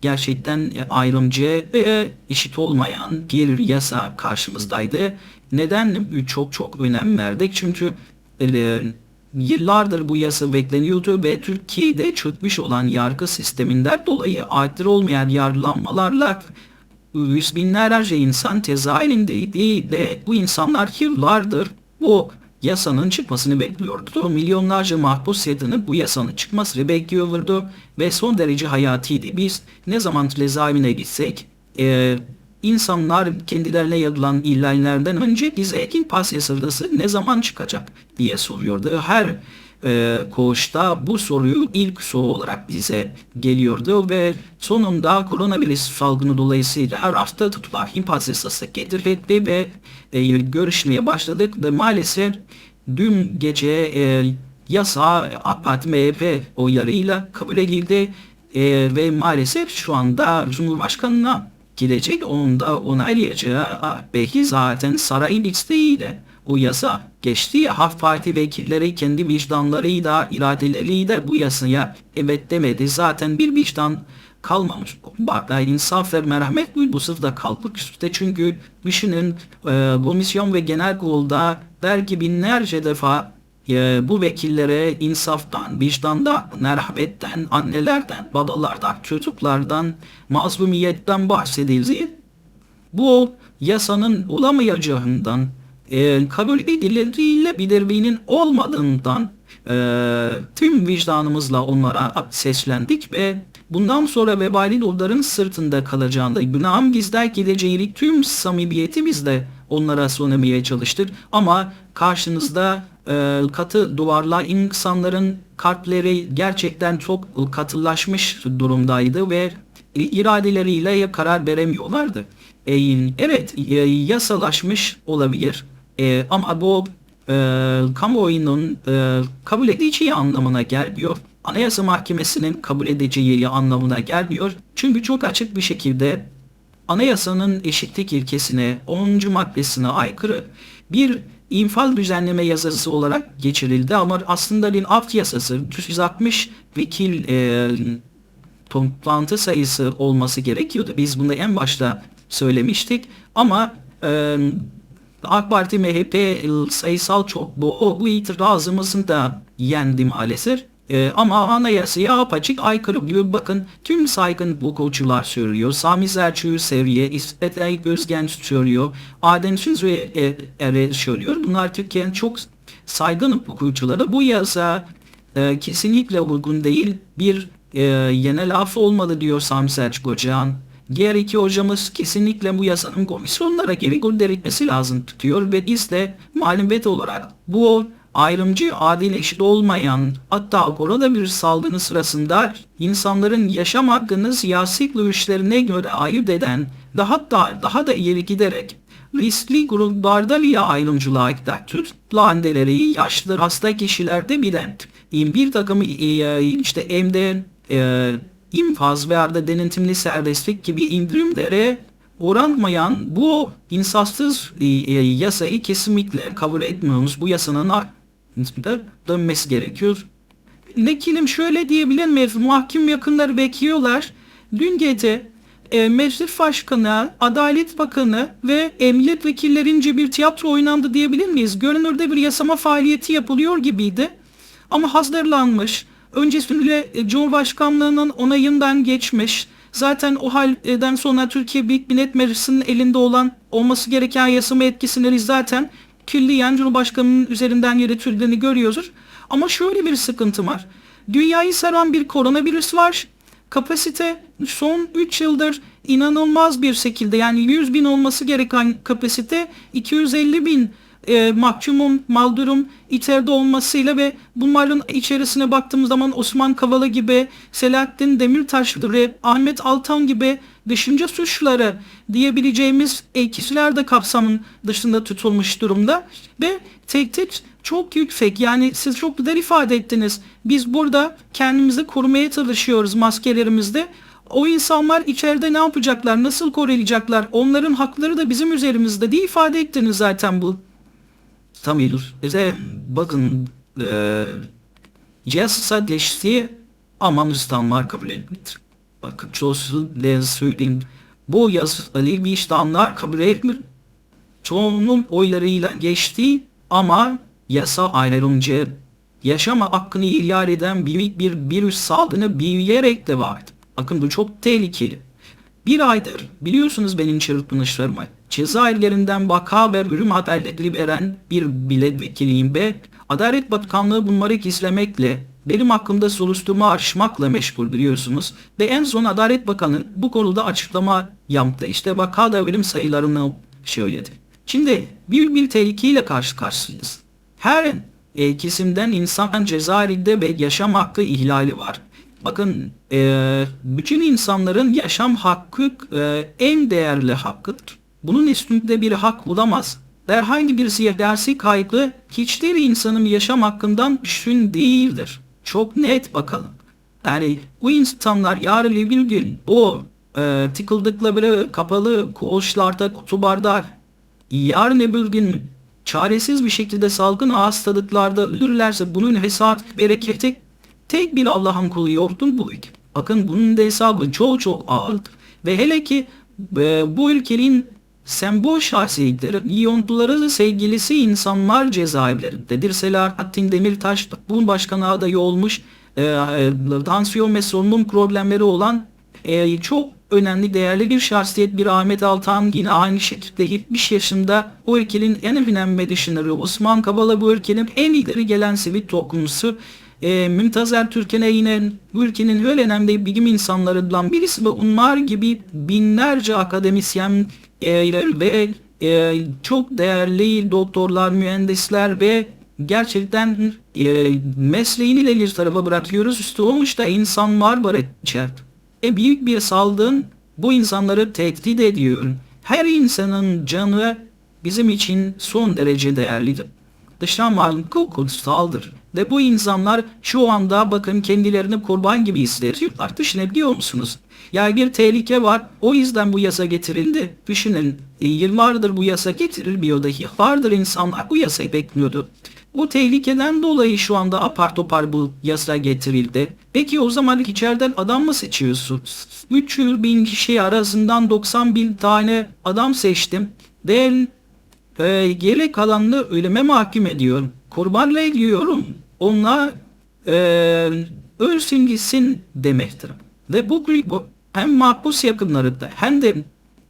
gerçekten ayrımcı ve eşit olmayan bir yasa karşımızdaydı. Neden çok çok önem verdik? Çünkü e, yıllardır bu yasa bekleniyordu ve Türkiye'de çökmüş olan yargı sisteminden dolayı adil olmayan yargılanmalarla yüz binlerce insan cezaevindeydi ve bu insanlar yıllardır bu yasanın çıkmasını bekliyordu. Milyonlarca mahpus yatını bu yasanın çıkmasını bekliyordu ve son derece hayatiydi. Biz ne zaman cezaevine gitsek e, insanlar kendilerine yazılan ihlallerden önce bize ekin pas yasası ne zaman çıkacak diye soruyordu. Her e, koğuşta bu soruyu ilk soru olarak bize geliyordu ve sonunda koronavirüs salgını dolayısıyla rafta tutulan impas yasası getirildi ve e, görüşmeye başladık ve maalesef dün gece e, yasa AK Parti MHP oylarıyla kabul edildi e, ve maalesef şu anda Cumhurbaşkanı'na gidecek onun da onaylayacağı belki zaten sarayın isteğiyle bu yasa geçti. Halk Parti vekilleri kendi vicdanlarıyla, iradeleriyle bu yasaya evet demedi. Zaten bir vicdan kalmamış. Bak insaf ve merhamet bu sırada kalkıp üstte çünkü düşünün e, komisyon ve genel kurulda belki binlerce defa e, bu vekillere insaftan, vicdandan, merhametten, annelerden, babalardan, çocuklardan, mazlumiyetten bahsedildi. Bu yasanın olamayacağından, e, kabul edildiğiyle bilirliğinin olmadığından e, tüm vicdanımızla onlara seslendik ve bundan sonra vebali doların sırtında kalacağında günahım gizler gideceğini tüm samimiyetimizle onlara söylemeye çalıştık. Ama karşınızda e, katı duvarlar insanların kalpleri gerçekten çok katılaşmış durumdaydı ve iradeleriyle karar veremiyorlardı. Evet e, yasalaşmış olabilir e, ama bu e, kamuoyunun e, kabul edeceği anlamına gelmiyor. Anayasa Mahkemesi'nin kabul edeceği anlamına gelmiyor. Çünkü çok açık bir şekilde anayasanın eşitlik ilkesine 10. maddesine aykırı bir infal düzenleme yasası olarak geçirildi ama aslında bir af yasası 160 vekil e, toplantı sayısı olması gerekiyordu. Biz bunu en başta söylemiştik ama e, AK Parti MHP sayısal çok bu, bu itirazımızın da yendi maalesef. Ee, ama anayasaya apaçık aykırı gibi bakın tüm saygın hukukçular söylüyor. Sami Selçuk'u seviye, İsmet Ay Gözgen söylüyor. Adem Sözü e, Ere söylüyor. Bunlar Türkiye'nin çok saygın hukukçuları. Bu yasa e, kesinlikle uygun değil. Bir e, yenel af olmalı diyor Sami Selçuk Hoca'nın. Diğer iki hocamız kesinlikle bu yasanın komisyonlara geri gönderilmesi lazım tutuyor ve biz de malumiyet olarak bu ayrımcı, adil eşit olmayan hatta koronavirüs salgını sırasında insanların yaşam hakkını siyasi görüşlerine göre ayırt eden ve hatta daha da ileri giderek riskli gruplarda bile ayrımcılığa Türk landeleri yaşlı hasta kişilerde bilen bir takım e, işte emden e, infaz veya denetimli serbestlik gibi indirimlere oranmayan bu insafsız e, yasayı kesinlikle kabul etmiyoruz. Bu yasanın dönmesi gerekiyor. Vekilim şöyle diyebilir miyiz? Mahkum yakınları bekliyorlar. Dün gece e, Meclis Başkanı, Adalet Bakanı ve emniyet vekillerince bir tiyatro oynandı diyebilir miyiz? Görünürde bir yasama faaliyeti yapılıyor gibiydi. Ama hazırlanmış, öncesinde Cumhurbaşkanlığının onayından geçmiş. Zaten o halden sonra Türkiye Büyük Millet Meclisi'nin elinde olan olması gereken yasama etkisini zaten külliyen Cumhurbaşkanı'nın üzerinden yürütüldüğünü görüyoruz. Ama şöyle bir sıkıntı var. Dünyayı saran bir koronavirüs var. Kapasite son 3 yıldır inanılmaz bir şekilde yani 100 bin olması gereken kapasite 250 bin e, mahkumun, mağdurum içeride olmasıyla ve bunların içerisine baktığımız zaman Osman Kavala gibi, Selahattin Demirtaş gibi, Ahmet Altan gibi dışınca suçları diyebileceğimiz kişiler de kapsamın dışında tutulmuş durumda ve tehdit çok yüksek. Yani siz çok güzel ifade ettiniz. Biz burada kendimizi korumaya çalışıyoruz maskelerimizde. O insanlar içeride ne yapacaklar, nasıl koruyacaklar? Onların hakları da bizim üzerimizde diye ifade ettiniz zaten bu. Tamir. Bize bakın e, cihazsa geçti ama Müslümanlar kabul etmedi. bakın çoğusuyla söyleyeyim. Bu yasayı vicdanlar kabul etmiyor. Çoğunun oylarıyla geçti ama yasa ayrılınca yaşama hakkını ihlal eden büyük bir virüs salgını büyüyerek de vardı. Bakın bu çok tehlikeli. Bir aydır biliyorsunuz benim çırpınışlarımı. Cezaevlerinden vaka ve ölüm haberleri veren bir milletvekiliyim ve Adalet Bakanlığı bunları gizlemekle benim hakkımda soruşturma açmakla meşgul biliyorsunuz. Ve en son Adalet Bakanı bu konuda açıklama yaptı. İşte vaka da ölüm sayılarını söyledi. Şimdi büyük bir tehlikeyle karşı karşıyayız. Her e, kesimden insan cezaevinde ve yaşam hakkı ihlali var. Bakın e, bütün insanların yaşam hakkı e, en değerli hakkıdır. Bunun üstünde bir hak bulamaz. Herhangi birisi dersi kaygı hiçbir insanın yaşam hakkından üstün değildir. Çok net bakalım. Yani bu insanlar yarın bir gün o e, tıkıldıkları kapalı koğuşlarda, kutubarda yarın öbür gün çaresiz bir şekilde salgın hastalıklarda ölürlerse bunun hesap bereketi tek bir Allah'ın kulu yoktur bu ülke. Bakın bunun da hesabı çok çok ağır. Ve hele ki e, bu ülkenin sembol şahsiyetleri, iyontuları sevgilisi insanlar cezaevlerindedir. Selahattin Demirtaş bu başkan adayı olmuş e, e, tansiyon ve solunum problemleri olan e, çok önemli değerli bir şahsiyet bir Ahmet Altan yine aynı şekilde 70 yaşında bu ülkenin en önemli düşünürü Osman Kavala bu ülkenin en ileri gelen sivil toplumcusu e, Mümtaz Ertürk'e yine ülkenin öyle önemli bilim insanlarından birisi ve onlar gibi binlerce akademisyen e, ve e, çok değerli doktorlar, mühendisler ve gerçekten e, mesleğini de bir tarafa bırakıyoruz. Üstü olmuş da insan var var içeride. E, büyük bir salgın bu insanları tehdit ediyor. Her insanın canı bizim için son derece değerlidir. Dıştan malum kutsaldır. Ve bu insanlar şu anda bakın kendilerini kurban gibi hissediyorlar. Düşünebiliyor musunuz? Yani bir tehlike var. O yüzden bu yasa getirildi. Düşünün e, yıllardır bu yasa getirilmiyordu. Yıllardır insanlar bu yasayı bekliyordu. Bu tehlikeden dolayı şu anda apar topar bu yasa getirildi. Peki o zaman içeriden adam mı seçiyorsunuz? 300 bin kişi arasından 90 bin tane adam seçtim. Ve e, geri kalanını ölüme mahkum ediyorum. Kurbanla ediyorum. Onlar e, ölsün gitsin demektir. Ve bu, hem mahpus yakınlarında hem de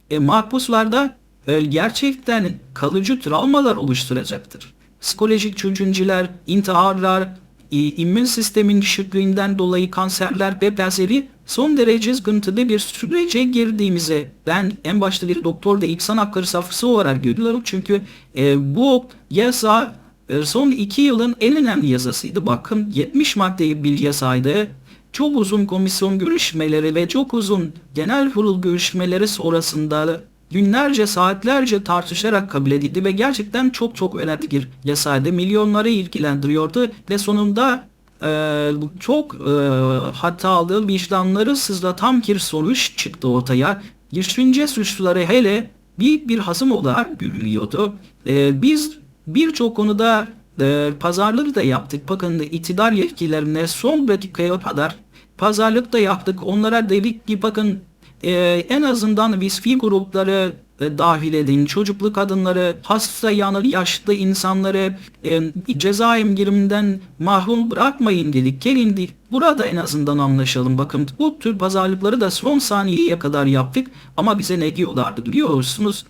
e, mahpuslarda e, gerçekten kalıcı travmalar oluşturacaktır. Psikolojik çözüncüler, intiharlar, e, immün sistemin düşüklüğünden dolayı kanserler ve benzeri son derece sıkıntılı bir sürece girdiğimize ben en başta bir doktor da insan hakları safhası olarak görüyorum. Çünkü e, bu yasa son iki yılın en önemli yazısıydı. Bakın 70 maddeyi bir yasaydı. Çok uzun komisyon görüşmeleri ve çok uzun genel kurul görüşmeleri sonrasında günlerce saatlerce tartışarak kabul edildi ve gerçekten çok çok önemli bir yasaydı. Milyonları ilgilendiriyordu ve sonunda e, çok e, hatalı vicdanları sızlatan bir sonuç çıktı ortaya. Girişince suçluları hele büyük bir hasım olarak görülüyordu. E, biz birçok konuda e, pazarlık da yaptık. Bakın iktidar yetkilerine son dakikaya kadar pazarlık da yaptık. Onlara dedik ki bakın e, en azından visfi grupları e, dahil edin. Çocuklu kadınları, hasta yanı yaşlı insanları e, cezaevlerinden mahrum bırakmayın dedik. Gelin dedik. Burada en azından anlaşalım. Bakın bu tür pazarlıkları da son saniyeye kadar yaptık. Ama bize ne diyorlardı biliyorsunuz?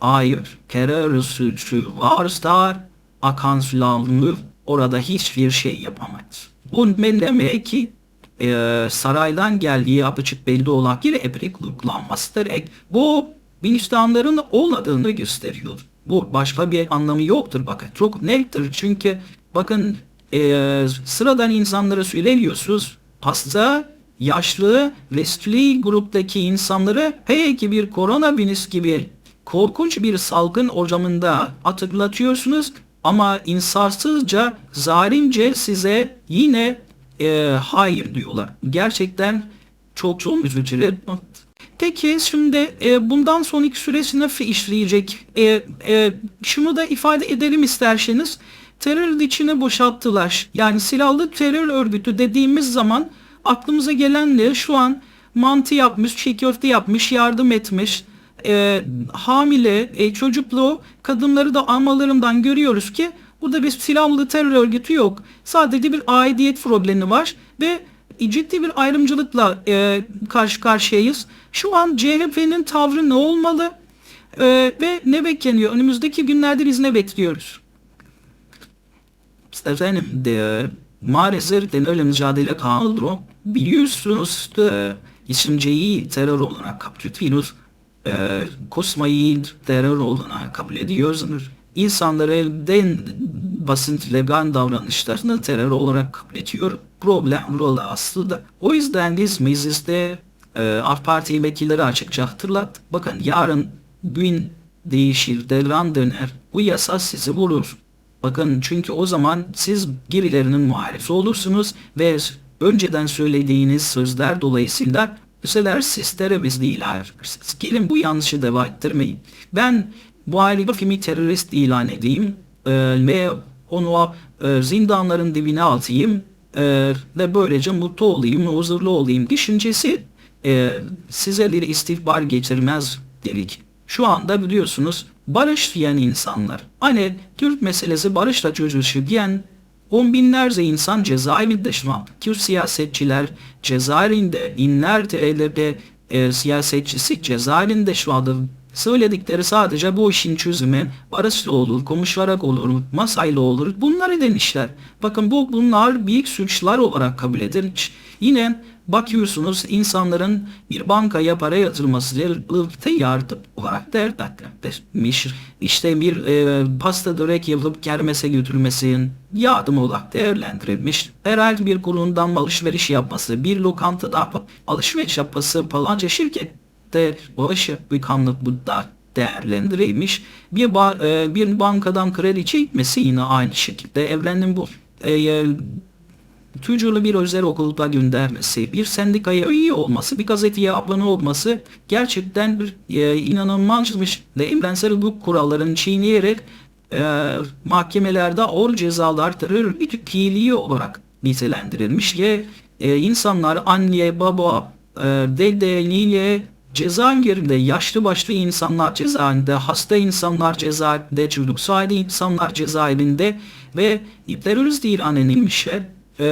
Hayır. Terör suçu varsa akan sulanır. Orada hiçbir şey yapamaz. Bu demek ki e, saraydan geldiği apaçık belli olan bir ebrekliklanmasıdır. Bu bilinçdanların olmadığını gösteriyor. Bu başka bir anlamı yoktur bakın. Çok nettir çünkü bakın e, sıradan insanlara söyleniyorsunuz. Hasta, yaşlı, riskli gruptaki insanları peki bir koronavirüs gibi korkunç bir salgın ortamında hatırlatıyorsunuz ama insafsızca, zalimce size yine e, hayır diyorlar. Gerçekten çok çok üzücü. Peki şimdi e, bundan sonraki süresi nasıl işleyecek? E, e, şunu da ifade edelim isterseniz. Terör içine boşalttılar. Yani silahlı terör örgütü dediğimiz zaman aklımıza gelen ne? Şu an mantı yapmış, çiğ köfte yapmış, yardım etmiş. E, hamile, e, çocuklu kadınları da anmalarından görüyoruz ki burada bir silahlı terör örgütü yok. Sadece bir aidiyet problemi var ve ciddi bir ayrımcılıkla e, karşı karşıyayız. Şu an CHP'nin tavrı ne olmalı E, ve ne bekleniyor? Önümüzdeki günlerde biz ne bekliyoruz? Efendim de maalesef de öyle mücadele kaldı. Biliyorsunuz da isimceyi terör olarak kabul ediyoruz. E, kusmayı terör olarak kabul ediyoruz. İnsanları elden basit vegan davranışlarını terör olarak kabul ediyor. Problem burada aslında. O yüzden biz mecliste e, AK Parti vekilleri açıkça hatırlat. Bakın yarın gün değişir, devran döner. Bu yasa sizi vurur. Bakın çünkü o zaman siz birilerinin muhalifi olursunuz ve önceden söylediğiniz sözler dolayısıyla bu sefer siz terörist ilan edersiniz. Gelin bu yanlışı devam ettirmeyin. Ben bu halifimi terörist ilan edeyim e, ve onu e, zindanların dibine atayım e, ve böylece mutlu olayım, huzurlu olayım düşüncesi e, size bir istihbar getirmez dedik. Şu anda biliyorsunuz barış diyen insanlar, hani Türk meselesi barışla çözülüşü diyen on binlerce insan cezaevinde şu an. Kürt siyasetçiler cezaevinde, binlerce TL'de e, siyasetçisi cezaevinde şu söyledikleri sadece bu işin çözümü barışla olur, konuşarak olur, masayla olur. Bunları demişler. Bakın bu bunlar büyük suçlar olarak kabul edilmiş. Yine bakıyorsunuz insanların bir bankaya para yatırması ırkta yardım olarak değerlendirilmiş. İşte bir e, pasta börek yapıp kermese götürmesinin yardım olarak değerlendirilmiş. Herhangi bir kurumdan alışveriş yapması, bir lokantada alışveriş yapması falanca şirkette başı bir kanlık bu da değerlendirilmiş. Bir, ba e, bir bankadan kredi çekmesi yine aynı şekilde evrenin bu. E, tüccarlı bir özel okulda göndermesi, bir sendikaya üye olması, bir gazeteye abone olması gerçekten bir e, inanılmazmış. Ve evrensel hukuk kurallarını çiğneyerek e, mahkemelerde ağır cezalar terör örgütü olarak nitelendirilmiş. Ve e, insanlar anne, baba, e, dede, nine, cezaevlerinde yaşlı başlı insanlar cezaevinde, hasta insanlar cezaevinde, çocuk sahibi insanlar cezaevinde ve terörist ilan edilmişler e,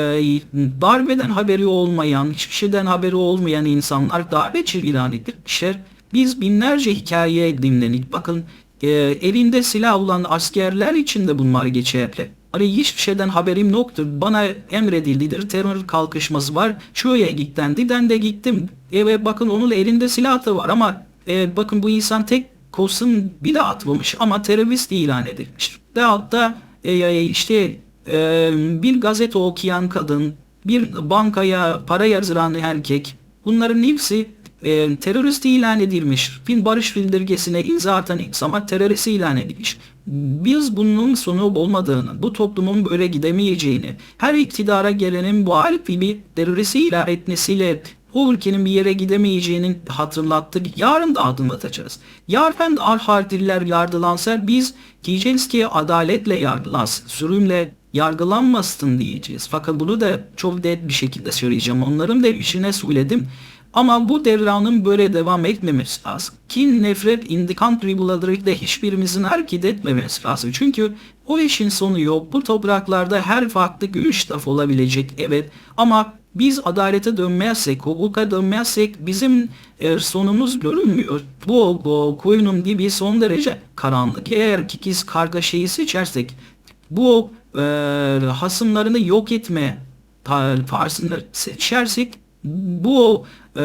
darbeden haberi olmayan, hiçbir şeyden haberi olmayan insanlar darbeci ilan edilmişler. Biz binlerce hikaye dinledik. Bakın e, elinde silah olan askerler için de bunlar geçerli. Hani hiçbir şeyden haberim yoktur. Bana emredildidir. Terör kalkışması var. Şuraya gittendi. Ben de gittim. Evet bakın onun elinde silah da var ama e, bakın bu insan tek kosun bile atmamış ama terörist ilan edilmiş. De altta e, işte e, bir gazete okuyan kadın, bir bankaya para yatıran erkek bunların hepsi e, terörist ilan edilmiş. Fin barış bildirgesine imza atan insan terörist ilan edilmiş. Biz bunun sonu olmadığını, bu toplumun böyle gidemeyeceğini, her iktidara gelenin bu halk gibi terörist ilan etmesiyle o ülkenin bir yere gidemeyeceğini hatırlattık. Yarın da adım atacağız. Yarın Arhardiller yargılansa biz diyeceğiz ki adaletle yargılansın. Zulümle yargılanmasın diyeceğiz. Fakat bunu da çok net bir şekilde söyleyeceğim. Onların da işine söyledim. Ama bu devranın böyle devam etmemesi lazım. Kin, nefret, intikam tribulaları da hiçbirimizin hareket etmemesi lazım. Çünkü o işin sonu yok. Bu topraklarda her farklı görüş taf olabilecek evet. Ama biz adalete dönmezsek, hukuka dönmezsek bizim e, sonumuz görünmüyor. Bu, bu koyunun gibi son derece karanlık. Eğer kikiz kargaşayı seçersek bu e, hasımlarını yok etme tarzını seçersek bu e,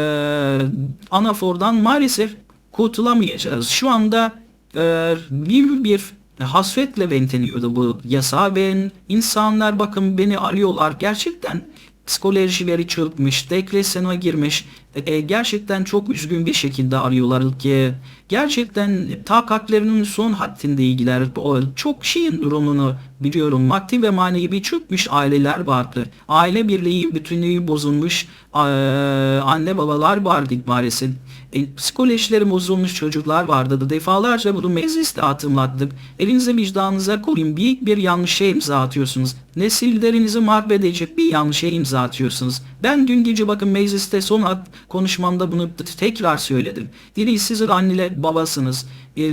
anafordan maalesef kurtulamayacağız. Şu anda e, bir, bir hasretle bekleniyordu bu yasa ve insanlar bakın beni arıyorlar gerçekten psikolojileri çökmüş, depresyona girmiş. E, gerçekten çok üzgün bir şekilde arıyorlar ki gerçekten takatlerinin son hattinde ilgiler. Çok şeyin durumunu biliyorum. Maddi ve manevi çökmüş aileler vardı. Aile birliği bütünlüğü bozulmuş anne babalar vardı maalesef. E, psikolojileri bozulmuş çocuklar vardı da defalarca bunu mecliste atımlattık. Elinize vicdanınıza koyun büyük bir yanlışa imza atıyorsunuz. Nesillerinizi mahvedecek bir yanlışa imza atıyorsunuz. Ben dün gece bakın mecliste son at, konuşmamda bunu tekrar söyledim. Dili sizin anneler babasınız. Ee,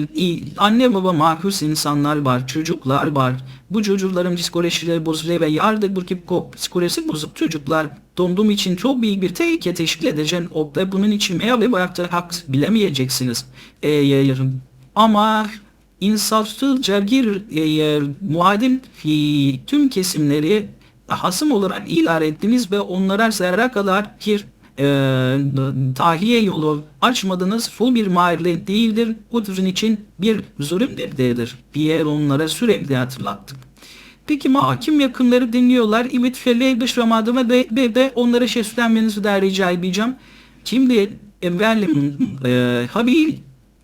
Anne baba mahkus insanlar var, çocuklar var. Bu çocukların psikolojileri bozuluyor ve yardım bu psikolojisi bozuk çocuklar doğum için çok büyük bir tehlike teşkil edeceğin o ve bunun için meyve bıraktığı hak bilemeyeceksiniz. Ee, ama insafsızca bir e, muadil fi, tüm kesimleri hasım olarak ilan ettiniz ve onlara zerre kadar bir e, tahliye yolu açmadınız. Bu bir mahalle değildir. Bu sizin için bir zulümdür. Bir yer onlara sürekli hatırlattık. Peki hakim yakınları dinliyorlar. Evet felle dış ramadama ve, ve de onlara şeflenmenizi de rica edeceğim. Şimdi evvel e, Habil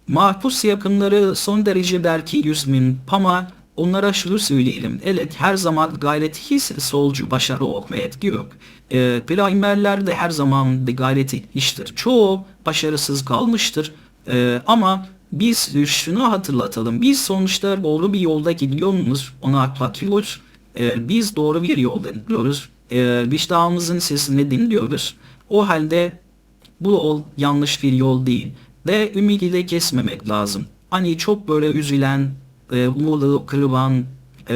mahpus yakınları son derece belki yüz bin ama onlara şunu söyleyelim. Evet her zaman gayret his solcu başarı olmaya etki yok. E, primerler de her zaman bir gayret etmiştir. Çoğu başarısız kalmıştır. E, ama biz şunu hatırlatalım. Biz sonuçta doğru bir yolda gidiyoruz. Onu atlatıyoruz. E, biz doğru bir yolda gidiyoruz. E, vicdanımızın sesini dinliyoruz. O halde bu yol yanlış bir yol değil. Ve ümidi de kesmemek lazım. Hani çok böyle üzülen, e, umudu kırılan, e,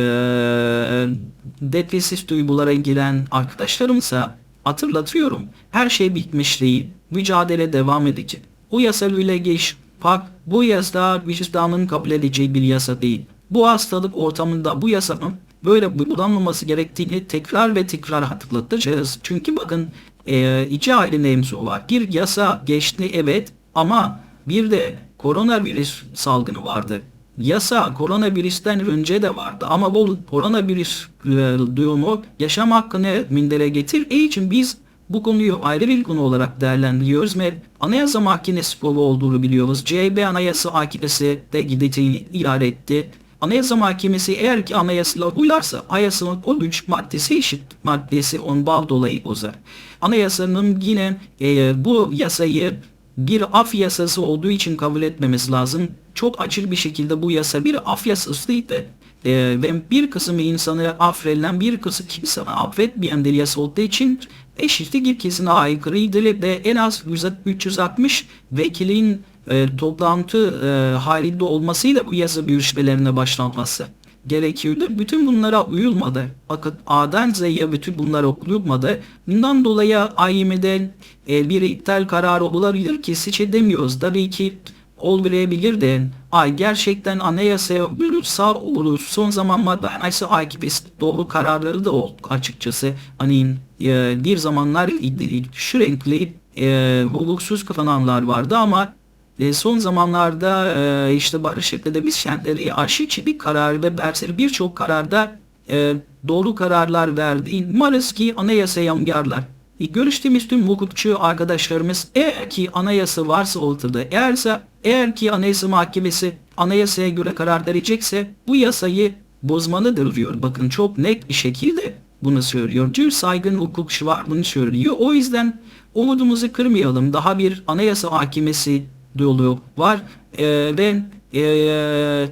depresif duygulara giren arkadaşlarımsa hatırlatıyorum. Her şey bitmiş değil. Mücadele devam edecek. Bu yasa öyle geç. Bak bu yasa vicdanın kabul edeceği bir yasa değil. Bu hastalık ortamında bu yasanın böyle uygulanmaması gerektiğini tekrar ve tekrar hatırlatacağız. Çünkü bakın e, iki aile mevzu var. Bir yasa geçti evet ama bir de koronavirüs salgını vardı. Yasa koronavirüsten önce de vardı ama bu koronavirüs e, durumu yaşam hakkını mindere getirdiği için biz bu konuyu ayrı bir konu olarak değerlendiriyoruz ve Anayasa Mahkemesi kolu olduğunu biliyoruz. CHP Anayasa Mahkemesi de gideceğini ilan etti. Anayasa Mahkemesi eğer ki anayasayla uyarsa anayasanın o üç maddesi eşit maddesi on bal dolayı bozar. Anayasanın yine e, bu yasayı bir af yasası olduğu için kabul etmemiz lazım. Çok açık bir şekilde bu yasa bir af yasasıydı. Ee, ve bir kısmı insanı affedilen bir kısmı kimse affetmeyen bir yasa olduğu için eşitlik ilkesine aykırıydı ve en az 360 vekilin e, toplantı e, halinde olmasıyla bu yasa görüşmelerine başlanması gerekiyordu. Bütün bunlara uyulmadı. Fakat A'dan Z'ye bütün bunlara uyulmadı. Bundan dolayı AYM'den e, bir iptal kararı olabilir ki seç edemiyoruz. Tabii ki olabilir de ay gerçekten anayasaya uyulursa olur. Son zamanlarda anayasa akibesi doğru kararları da oldu açıkçası. Hani e, bir zamanlar sürekli e, hukuksuz kapananlar vardı ama e, son zamanlarda e, işte Barış Akademi Şentleri aşıkçı bir karar ve benzeri birçok kararda e, doğru kararlar verdi. Umarız ki anayasaya uyarlar. E, görüştüğümüz tüm hukukçu arkadaşlarımız eğer ki anayasa varsa ortada, eğerse eğer ki anayasa mahkemesi anayasaya göre karar verecekse bu yasayı bozmalıdır diyor. Bakın çok net bir şekilde bunu söylüyor. Tüm saygın hukukçu var bunu söylüyor. O yüzden umudumuzu kırmayalım. Daha bir anayasa mahkemesi yolu var. E, ben e,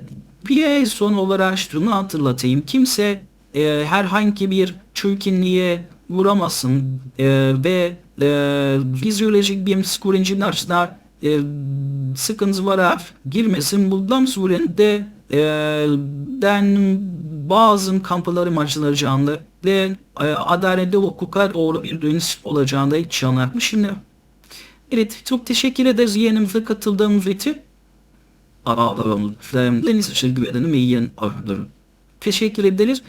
bir son olarak şunu hatırlatayım. Kimse e, herhangi bir çirkinliğe vuramazsın e, ve e, fizyolojik bir psikolojik açıdan e, sıkıntı var girmesin. Bundan de e, den bazı kampları açılacağını ve e, adaletli hukuka doğru bir dönüş olacağını hiç yanarmış. Evet çok teşekkür ederiz yeğenimize katıldığımız için. Deniz için güvenim iyi yeğen Teşekkür ederiz.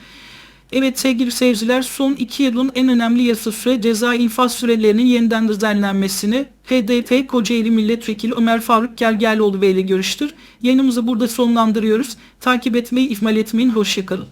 Evet sevgili seyirciler son iki yılın en önemli yasası ceza infaz sürelerinin yeniden düzenlenmesini HDP Kocaeli Milletvekili Ömer Faruk Gergerlioğlu Bey ile görüştür. Yayınımızı burada sonlandırıyoruz. Takip etmeyi ihmal etmeyin. Hoşçakalın.